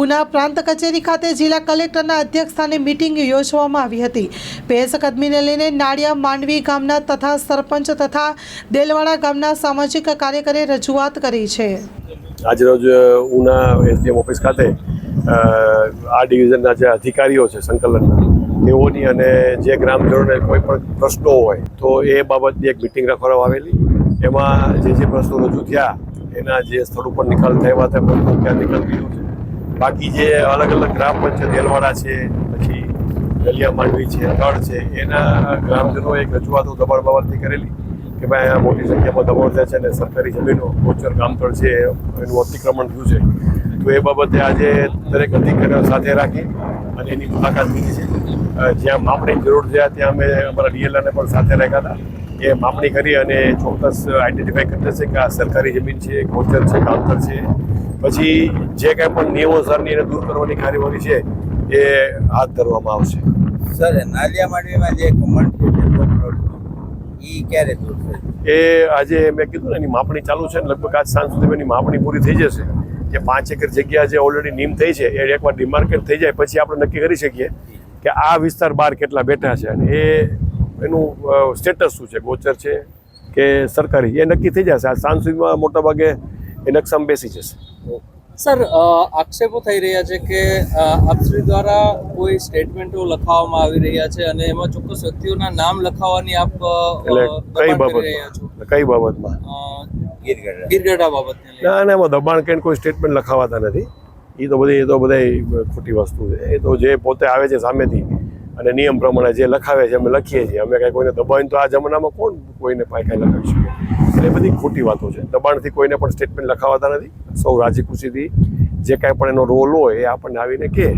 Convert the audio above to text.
ઉના પ્રાંત કચેરી ખાતે જિલ્લા કલેક્ટરના અધ્યક્ષસ્થાને મિટિંગ યોજવામાં આવી હતી. ભેંસ અકદમીને લઈને નાળિયા માંડવી ગામના તથા સરપંચ તથા દેલવાડા ગામના સામાજિક કાર્યકરે રજૂઆત કરી છે. આજરોજ ઉના એસડીએમ ઓફિસ ખાતે આ ડિવિઝનના જે અધિકારીઓ છે, સંકલનના, તેઓની અને જે ગ્રામજનોને કોઈ પણ પ્રશ્નો હોય, તો એ બાબતની એક મિટિંગ રાખવામાં આવેલી. એમાં જે જે પ્રશ્નો રજૂ થયા, એના જે સ્થળ ઉપર નિકાલ થયા હતા પ્રશ્નો ક્યાં નિકાલ કર્યો છે. બાકી જે અલગ અલગ ગ્રામ પંચાયત એલવાડા છે, પછી ગલિયા માંડવી છે તળ છે, એના ગ્રામજનોએ એક રજૂઆતો દબાણ બાબતની કરેલી કે ભાઈ આ મોટી સંખ્યામાં દબાણ થયા છે અને સરકારી જમીનો, ગોચર, ગામતળ છે, એનું અતિક્રમણ થયું છે. તો એ બાબતે આજે દરેક અધિકારીઓ સાથે રાખી અને એની મુલાકાત લીધી છે. જ્યાં માપણી જરૂર છે, ત્યાં અમે અમારા ડીએલઆરને પણ સાથે રાખ્યા હતા. એ માપણી કરી અને ચોક્કસ આઈડેન્ટિફાઈ કરી દેશે કે આ સરકારી જમીન છે ગોચર છે કાઉન્ટર છે. પછી જે કાંઈ પણ નિયમોસરની એને દૂર કરવાની કાર્યવાહી છે એ હાથ ધરવામાં આવશે. સર નાલિયા માંડવીમાં જે કમંડ છે નો, ક્યારે દૂર થશે? એ આજે મેં કીધું ને એની માપણી ચાલુ છે લગભગ આજ સાંજ સુધી એની માપણી પૂરી થઈ જશે. જે પાંચ એકર જગ્યા જે ઓલરેડી નીમ થઈ છે એ એકવાર ડિમાર્કેટ થઈ જાય પછી આપણે નક્કી કરી શકીએ કે આ વિસ્તાર બહાર કેટલા બેઠા છે. અને એ એનું સ્ટેટસ શું છે? ગોચર છે કે સરકારી? એ નક્કી થઈ જશે. આ સાંજ સુધીમાં મોટાભાગે એ નકશામાં બેસી જશે. સર આક્ષેપો થઈ રહ્યા છે કે આપશ્રી દ્વારા કોઈ સ્ટેટમેન્ટો લખાવવામાં આવી રહ્યા છે અને એમાં ચોક્કસ વ્યક્તિઓના નામ લખાવવાની આપ કઈ બાબતમાં? કઈ બાબતમાં? ગીરગઢા બાબતને ના ના એમાં દબાણ કરીને કોઈ સ્ટેટમેન્ટ લખાવાતા નથી. એ તો બધી એ તો બધા ખોટી વસ્તુ છે. એ તો જે પોતે આવે છે સામેથી અને નિયમ પ્રમાણે જે લખાવે છે, અમે લખીએ છીએ. અમે કાંઈ કોઈને દબાણ તો આ જમાનામાં કોણ કોઈને પાસે કાંઈ લખાવી શકે? એટલે બધી ખોટી વાતો છે. દબાણથી કોઈને પણ સ્ટેટમેન્ટ લખાવાતા નથી. સૌ રાજી ખુશીથી જે કાંઈ પણ એનો રોલ હોય એ આપણને આવીને કહે.